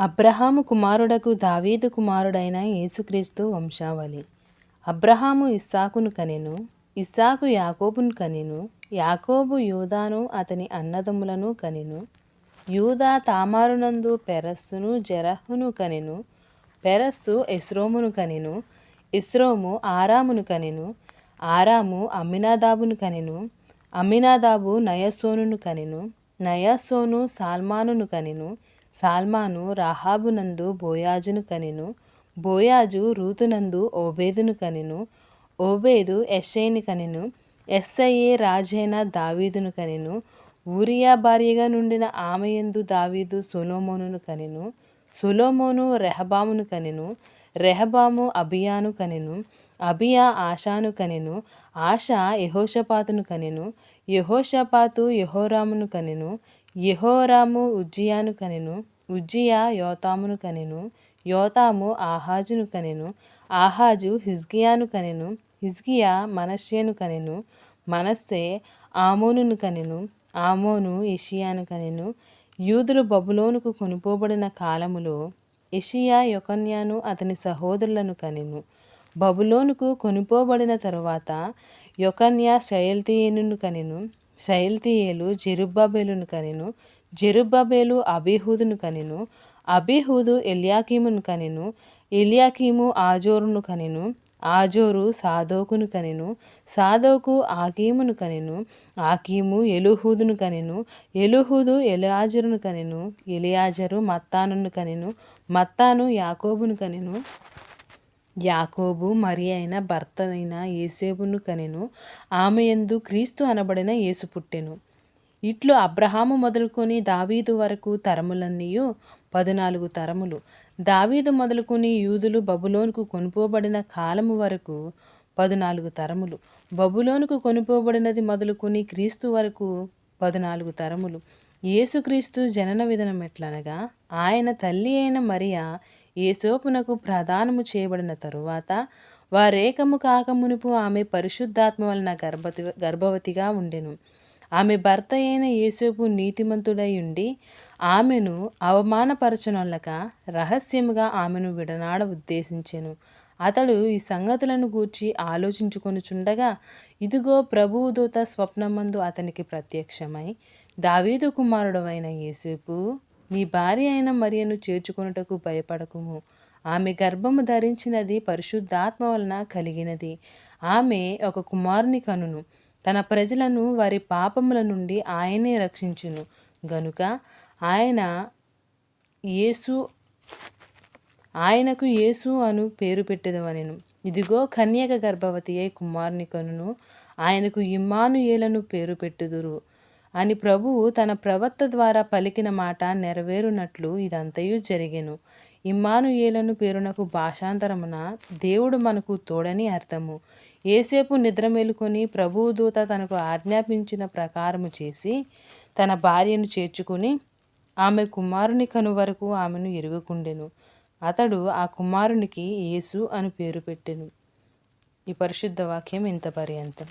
అబ్రహాము కుమారుడకు దావీదు కుమారుడైన యేసుక్రీస్తు వంశావళి. అబ్రహాము ఇస్సాకును కనెను ఇస్సాకు యాకోబును కనెను యాకోబు యూదాను అతని అన్నదమ్ములను కనెను యూదా తామారునందు పెరస్సును జరహును కనెను పెరస్సు ఎస్రోమును కనెను ఇస్రోము ఆరామును కనెను ఆరాము అమ్మినాదాబును కనెను అమ్మినాదాబు నయస్సోనును కనెను నయసోను సాల్మానును కనెను సాల్మాను రాహాబునందు బోయాజును కనెను బోయాజు రూతునందు ఓబేదును కనెను ఓబేదు ఎస్ఐని కనెను ఎస్ఐఏ రాజైన దావీదును కనెను ఊరియా భార్యగా నుండిన ఆమెయందు దావీదు సొలోమోనును కనెను సొలోమోను రెహబామును కనెను రెహబాము అబియాను కనెను అబియా ఆశాను కనెను ఆశ యహోషపాతును కనెను యహోషపాతు యహోరామును కనెను యహోరాము ఉజ్జియాను కనెను ఉజ్జియా యోతామును కనెను యోతాము ఆహాజును కనెను ఆహాజు హిజ్కియాను కనెను హిజ్కియా మనస్సేను కనెను మనస్సే ఆమోనును కనెను ఆమోను ఇషియాను కనెను. యూదులు బబులోనుకు కొనుపోబడిన కాలములో ఇషియా యొకన్యాను అతని సహోదరులను కనెను. బబులోనుకు కొనుపోబడిన తరువాత యొకన్యా శయల్తీయేనును కనెను శయల్తీయేలు జెరుబ్బాబేలును కనెను జెరుబ్బాబేలు అబీహూదును కనెను అబీహూదు ఎలియాకీమును కనెను ఎలియాకీము ఆజోరును కనెను ఆజోరు సాదోకును కనెను సాదోకు ఆకీమును కనెను ఆకీము ఎలుహూదును కనెను ఎలుహూదు ఎలియాజరును కనెను ఎలియాజరు మత్తానును కనెను మత్తాను యాకోబును కనెను. యాకోబు మరి అయిన భర్త అయిన ఏసేపును కనెను. ఆమె ఎందు క్రీస్తు అనబడిన యేసు పుట్టెను. ఇట్లు అబ్రహాము మొదలుకొని దావీదు వరకు తరములన్నీయు పద్నాలుగు తరములు. దావీదు మొదలుకొని యూదులు బబులోనుకు కొనుపోబడిన కాలము వరకు పద్నాలుగు తరములు. బబులోనుకు కొనుపోబడినది మొదలుకొని క్రీస్తు వరకు పద్నాలుగు తరములు. యేసుక్రీస్తు జనన విధానం ఎట్లనగా ఆయన తల్లి అయిన మరియా ఏసోపునకు ప్రదానము చేయబడిన తరువాత వారేకము కాకమునుపు ఆమె పరిశుద్ధాత్మ వలన గర్భవతి గర్భవతిగా ఉండెను. ఆమె భర్త అయిన యేసోపు నీతిమంతుడై ఉండి ఆమెను అవమానపరచనొల్లక రహస్యముగా ఆమెను విడనాడ ఉద్దేశించెను. అతడు ఈ సంగతులను గూర్చి ఆలోచించుకొనుచుండగా ఇదిగో ప్రభువు దూత స్వప్నమందు అతనికి ప్రత్యక్షమై దావీదు కుమారుడవైన యేసేపు నీ భార్య అయిన మరియను చేర్చుకొనుటకు భయపడకుము. ఆమె గర్భము ధరించినది పరిశుద్ధాత్మ వలన కలిగినది. ఆమె ఒక కుమారుని కనును. తన ప్రజలను వారి పాపముల నుండి ఆయనే రక్షించును. గనుక ఆయన యేసు ఆయనకు యేసు అను పేరు పెట్టెదవనెను. ఇదిగో కన్యక గర్భవతి అయి కుమారుని కనును. ఆయనకు ఇమ్మానుయేలను పేరు పెట్టుదురు. అని ప్రభువు తన ప్రవక్త ద్వారా పలికిన మాట నెరవేరునట్లు ఇదంతయు జరిగెను. ఇమ్మానుయేలను పేరునకు భాషాంతరమున దేవుడు మనకు తోడని అర్థము. ఏసేపు నిద్ర మేలుకొని ప్రభువు దూత తనకు ఆజ్ఞాపించిన ప్రకారము చేసి తన భార్యను చేర్చుకుని ఆమె కుమారుని కను వరకు ఆమెను ఎరుగుకుండెను. అతడు ఆ కుమారునికి యేసు అని పేరు పెట్టెను. ఈ పరిశుద్ధ వాక్యం ఇంత పర్యంతం.